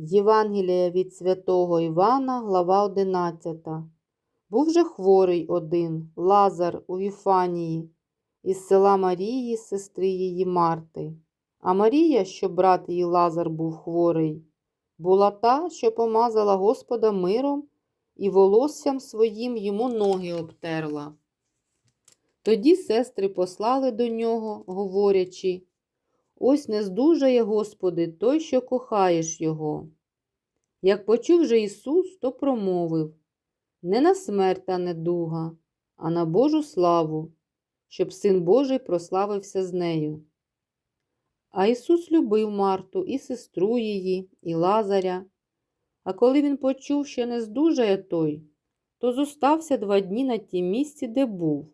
Євангелія від святого Івана, глава 11. Був же хворий один, Лазар у Віфанії, із села Марії, сестри її Марти. А Марія, що брат її Лазар був хворий, була та, що помазала Господа миром і волоссям своїм йому ноги обтерла. Тоді сестри послали до нього, говорячи, Ось не здужає, Господи, той, що кохаєш його. Як почув же Ісус, то промовив не на смерть та недуга, а на Божу славу, щоб Син Божий прославився з нею. А Ісус любив Марту і сестру її, і Лазаря. А коли він почув, що не здужає той, то зостався два дні на тім місці, де був.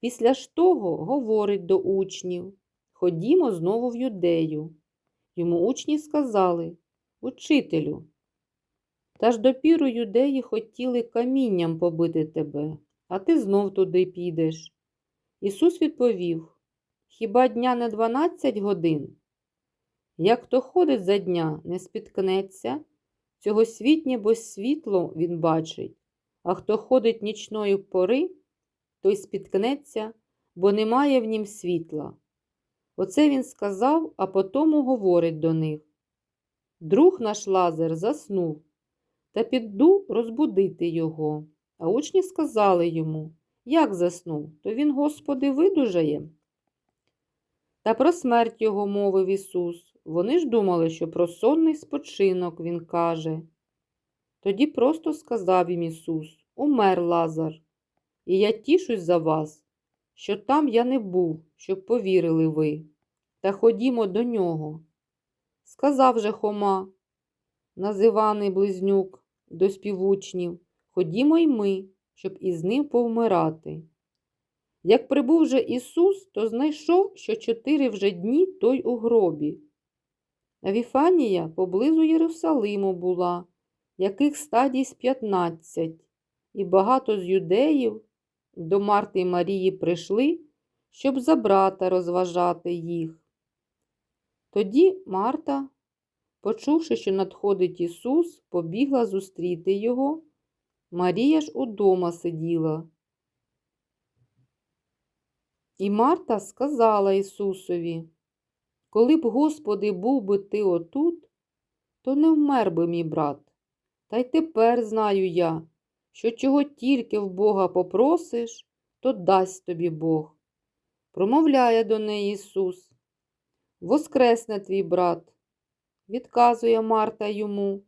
Після ж того говорить до учнів Ходімо знову в юдею. Йому учні сказали Учителю. Та ж допіру юдеї хотіли камінням побити тебе, а ти знов туди підеш. Ісус відповів Хіба дня не дванадцять годин? Як хто ходить за дня, не спіткнеться, цього світнє, бо світло він бачить, а хто ходить нічної пори, той спіткнеться, бо немає в нім світла. Оце він сказав, а потому говорить до них. Друг наш Лазар заснув, та піду розбудити його. А учні сказали йому, як заснув, то він, Господи, видужає. Та про смерть його мовив Ісус. Вони ж думали, що про сонний спочинок Він каже. Тоді просто сказав їм Ісус Умер Лазар, і я тішусь за вас, що там я не був, щоб повірили ви. Та ходімо до нього. Сказав же Хома, називаний близнюк до співучнів, ходімо й ми, щоб із ним повмирати. Як прибув же Ісус, то знайшов, що чотири вже дні той у гробі. Віфанія поблизу Єрусалиму була, яких стадій з п'ятнадцять, і багато з юдеїв до Марти й Марії прийшли, щоб за брата розважати їх. Тоді Марта, почувши, що надходить Ісус, побігла зустріти його. Марія ж удома сиділа. І Марта сказала Ісусові, коли б, Господи, був би ти отут, то не вмер би мій брат. Та й тепер знаю я, що чого тільки в Бога попросиш, то дасть тобі Бог. Промовляє до неї Ісус. Воскресне твій брат, відказує Марта йому.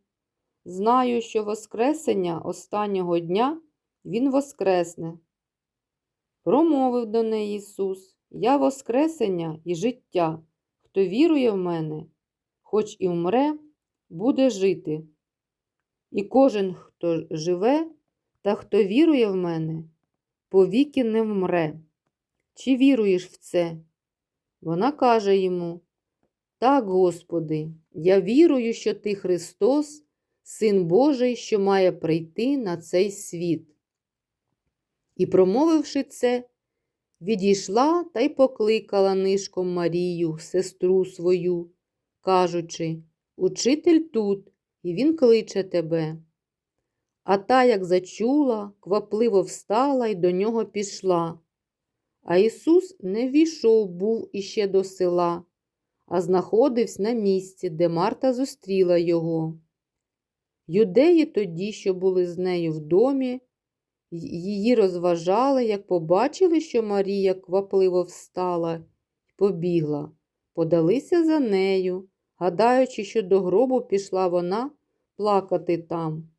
Знаю, що Воскресення останнього дня Він воскресне. Промовив до неї Ісус, Я Воскресення і життя. Хто вірує в мене, хоч і вмре, буде жити. І кожен, хто живе та хто вірує в мене, повіки не вмре. Чи віруєш в це? Вона каже йому, Так, Господи, я вірую, що Ти Христос, Син Божий, що має прийти на цей світ. І, промовивши це, відійшла та й покликала нишком Марію, сестру свою, кажучи Учитель тут, і він кличе тебе. А та, як зачула, квапливо встала і до нього пішла. А Ісус не війшов був іще до села, а знаходився на місці, де Марта зустріла його. Юдеї тоді, що були з нею в домі, її розважали, як побачили, що Марія квапливо встала і побігла, подалися за нею, гадаючи, що до гробу пішла вона плакати там.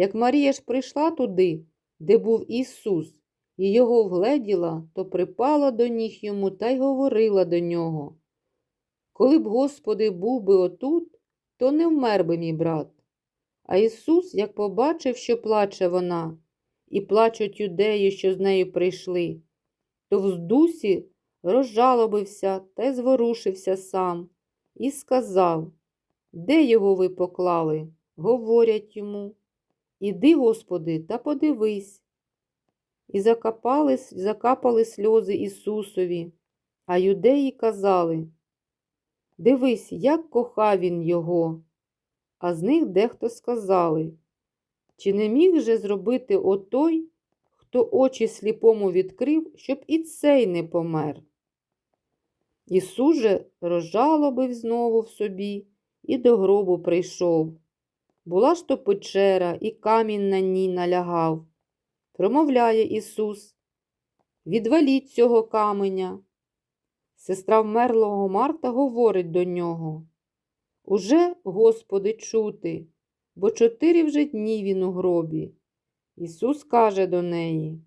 Як Марія ж прийшла туди, де був Ісус, і його вгледіла, то припала до ніг йому та й говорила до нього. Коли б, Господи, був би отут, то не вмер би мій брат. А Ісус, як побачив, що плаче вона, і плачуть юдеї, що з нею прийшли, то в дусі розжалобився та й зворушився сам, і сказав, де його ви поклали? Говорять йому. Іди, Господи, та подивись. І закапали, закапали сльози Ісусові, а юдеї казали, Дивись, як кохав він його. а з них дехто сказали, чи не міг же зробити отой, хто очі сліпому відкрив, щоб і цей не помер? Ісус же розжалобив знову в собі і до гробу прийшов. Була ж то печера, і камінь на ній налягав. Промовляє Ісус, відваліть цього каменя. Сестра вмерлого Марта говорить до нього. Уже, Господи, чути, бо чотири вже дні він у гробі. Ісус каже до неї,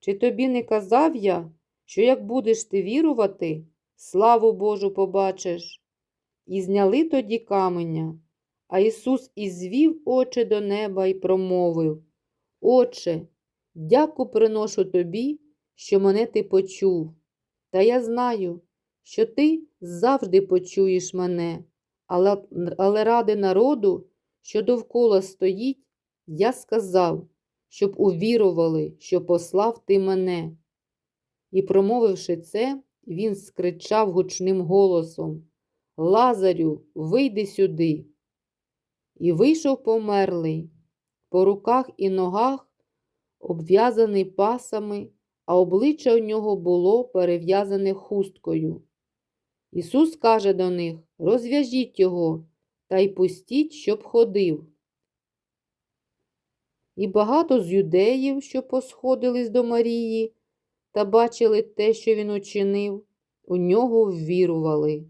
чи тобі не казав я, що як будеш ти вірувати, славу Божу побачиш? І зняли тоді каменя, а Ісус ізвів очі до неба і промовив Отче, дяку приношу тобі, що мене ти почув. Та я знаю, що ти завжди почуєш мене, але, але ради народу, що довкола стоїть, я сказав, щоб увірували, що послав ти мене. І, промовивши це, він скричав гучним голосом Лазарю, вийди сюди. І вийшов померлий, по руках і ногах, обв'язаний пасами, а обличчя у нього було перев'язане хусткою. Ісус каже до них розв'яжіть його та й пустіть, щоб ходив. І багато з юдеїв, що посходились до Марії та бачили те, що він учинив, у нього ввірували.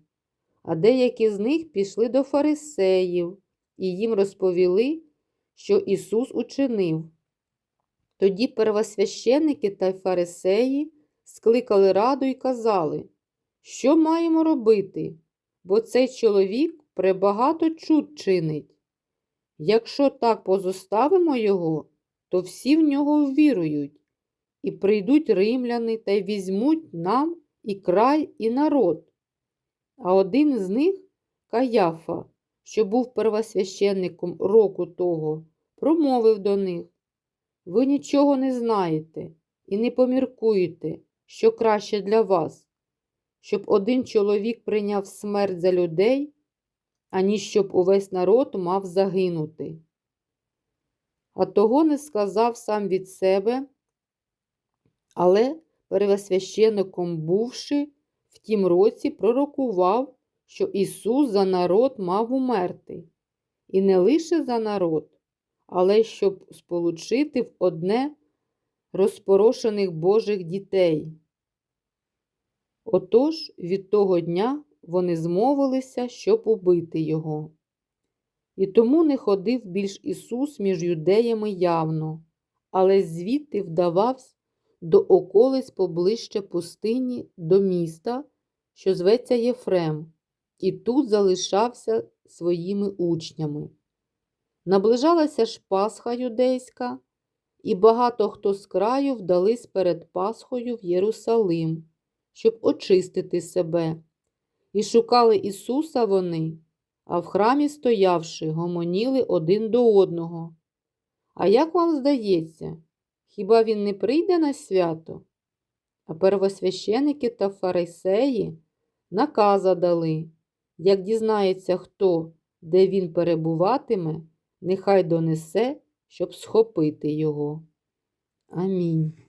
А деякі з них пішли до фарисеїв і їм розповіли, що Ісус учинив. Тоді первосвященники та фарисеї скликали раду і казали, що маємо робити, бо цей чоловік пребагато чуд чинить. Якщо так позоставимо його, то всі в нього ввірують, і прийдуть римляни та й візьмуть нам і край, і народ. А один з них, Каяфа, що був первосвященником року того, промовив до них Ви нічого не знаєте і не поміркуєте, що краще для вас, щоб один чоловік прийняв смерть за людей, аніж щоб увесь народ мав загинути. А того не сказав сам від себе, але первосвященником бувши, в тім році пророкував, що Ісус за народ мав умерти, і не лише за народ, але щоб сполучити в одне розпорошених Божих дітей. Отож від того дня вони змовилися, щоб убити його. І тому не ходив більш Ісус між юдеями явно, але звідти вдавався до околиць поближче пустині до міста, що зветься Єфрем, і тут залишався своїми учнями. Наближалася ж Пасха юдейська, і багато хто з краю вдались перед Пасхою в Єрусалим, щоб очистити себе. І шукали Ісуса вони, а в храмі стоявши, гомоніли один до одного. А як вам здається, хіба він не прийде на свято? А первосвященики та фарисеї наказа дали, як дізнається хто, де він перебуватиме, нехай донесе, щоб схопити його. Амінь.